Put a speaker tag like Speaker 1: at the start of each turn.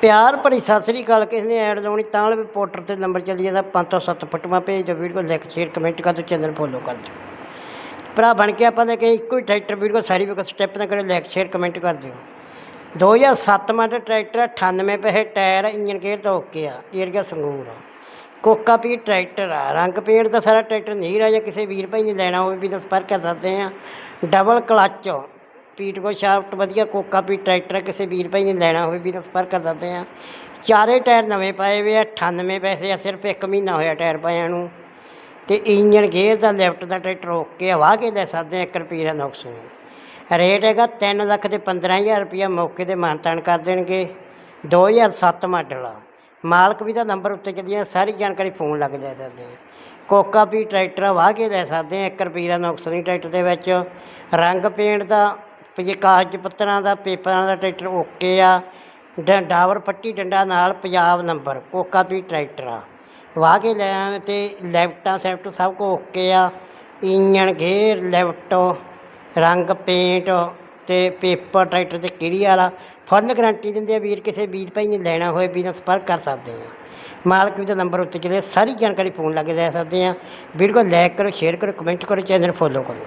Speaker 1: ਪਿਆਰ ਭਰੀ ਸਤਿ ਸ੍ਰੀ ਅਕਾਲ, ਕਿਸੇ ਨੇ ਐਡ ਲਾਉਣੀ ਤਾਂ ਵੀ ਪੋਰਟਰ ਤੇ ਨੰਬਰ ਚੱਲੀ ਜਾਂਦਾ 507 ਫਟਵਾ ਭੇਜ ਦਿਓ, ਵੀਡੀਓ ਲਾਈਕ ਸ਼ੇਅਰ ਕਮੈਂਟ ਕਰ ਦਿਓ ਚੈਨਲ ਫੋਲੋ ਕਰ ਦਿਓ। ਭਰਾ ਬਣ ਕੇ ਆਪਾਂ ਨੇ ਕਿ ਇੱਕੋ ਹੀ ਟਰੈਕਟਰ ਵੀਡੀਓ ਸਾਰੀ ਵੀ ਸਟੈਪ ਨਾ ਕਰੇ ਲਾਈਕ ਸ਼ੇਅਰ ਕਮੈਂਟ ਕਰ ਦਿਓ। 2007 ਮਾਡਲ ਟਰੈਕਟਰ 98 ਪੈਸੇ ਟਾਇਰ ਇੰਜਨ ਗੇਅਰ ਤਾਂ ਓਕੇ ਆ ਏਰੀਆ ਸੰਗੂਰ ਆ। ਕੋਕਾ ਪੀ ਟਰੈਕਟਰ ਆ, ਰੰਗ ਪੇਂਟ ਦਾ ਸਾਰਾ ਟਰੈਕਟਰ ਨਹੀਂ ਰਾਜਾ ਕਿਸੇ ਵੀਰ ਭਾਈ ਨੇ ਲੈਣਾ ਹੋਵੇ, ਵੀ ਤਾਂ ਸੰਪਰਕ ਕਰ ਸਕਦੇ ਆ। ਡਬਲ ਕਲੱਚ ਪੀਟ ਕੋ ਸ਼ਾਫਟ ਵਧੀਆ ਕੋਕਾ ਪੀਟ ਟਰੈਕਟਰ ਕਿਸੇ ਵੀਰ ਭਾਈ ਨੇ ਲੈਣਾ ਹੋਵੇ ਵੀ ਸੰਪਰਕ ਕਰ ਸਕਦੇ ਆ ਚਾਰੇ ਟਾਇਰ ਨਵੇਂ ਪਾਏ ਹੋਏ ਆ 98 ਪੈਸੇ ਆ, ਸਿਰਫ 1 ਮਹੀਨਾ ਹੋਇਆ ਟਾਇਰ ਪਾਇਆਂ ਨੂੰ। ਤੇ ਇੰਜਨ ਗੇਅਰ ਦਾ, ਲਿਫਟ ਦਾ ਟਰੈਕਟਰ ਓਕੇ ਆ ਵਾਹ ਕੇ ਲੈ ਸਕਦੇ ਆ 1 ਰੁਪਏ ਦਾ ਨੁਕਸ ਨਹੀਂ। ਰੇਟ ਹੈਗਾ 3 ਲੱਖ ਤੇ 15000 ਰੁਪਇਆ ਮੌਕੇ ਤੇ ਮਾਨਤਾਨ ਕਰ ਦੇਣਗੇ। 2007 ਮਾਡਲ ਆ। ਮਾਲਕ ਵੀ ਦਾ ਨੰਬਰ ਉੱਤੇ ਚੱਲੀਆਂ, ਸਾਰੀ ਜਾਣਕਾਰੀ ਫੋਨ ਲੱਗ ਜਾ ਸਕਦੇ ਆ। ਕੋਕਾ ਵੀ ਟਰੈਕਟਰ ਆ ਵਾਹ ਕੇ ਲੈ ਸਕਦੇ ਆ 1 ਰੁਪਏ ਦਾ ਨੁਕਸ ਨਹੀਂ ਟਰੈਕਟਰ ਦੇ ਵਿੱਚ। ਰੰਗ ਪੇਂਟ ਦਾ ਜੇ ਕਾਗਜ਼ ਪੱਤਰਾਂ ਦਾ, ਪੇਪਰਾਂ ਦਾ ਟਰੈਕਟਰ ਓਕੇ ਆ। ਡ- ਡਾਵਰ ਪੱਟੀ ਡੰਡਾ ਨਾਲ ਪੰਜਾਬ ਨੰਬਰ, ਕੋਕਾ ਵੀ ਟਰੈਕਟਰ ਆ। ਵਾਹ ਕੇ ਲੈ ਆਵੇਂ ਤੇ ਲੈਫਟਾਂ, ਸੈਫਟ ਸਭ ਕੁ ਓਕੇ ਆ। ਇੰਜਣ ਗੇਅਰ ਲੈਫਟ, ਰੰਗ ਪੇਂਟ ਤੇ ਪੇਪਰ ਟਰੈਕਟਰ ਤੇ ਕਿਹੜੀ ਵਾਲਾ? ਫੁੱਲ ਗਾਰੰਟੀ ਦਿੰਦੇ ਆ ਵੀਰ, ਕਿਸੇ ਵੀਰ ਭਾਈ ਨੇ ਲੈਣਾ ਹੋਏ ਵੀ ਨਾਲ ਸੰਪਰਕ ਕਰ ਸਕਦੇ ਆ। ਮਾਲਕ ਵੀ ਦਾ ਨੰਬਰ ਉੱਤੇ ਚਲੇ, ਸਾਰੀ ਜਾਣਕਾਰੀ ਫੋਨ ਲਾ ਕੇ ਲੈ ਸਕਦੇ ਆ। ਵੀਡੀਓ ਲਾਈਕ ਕਰੋ ਸ਼ੇਅਰ ਕਰੋ ਕਮੈਂਟ ਕਰੋ ਚੈਨਲ ਫੋਲੋ ਕਰੋ।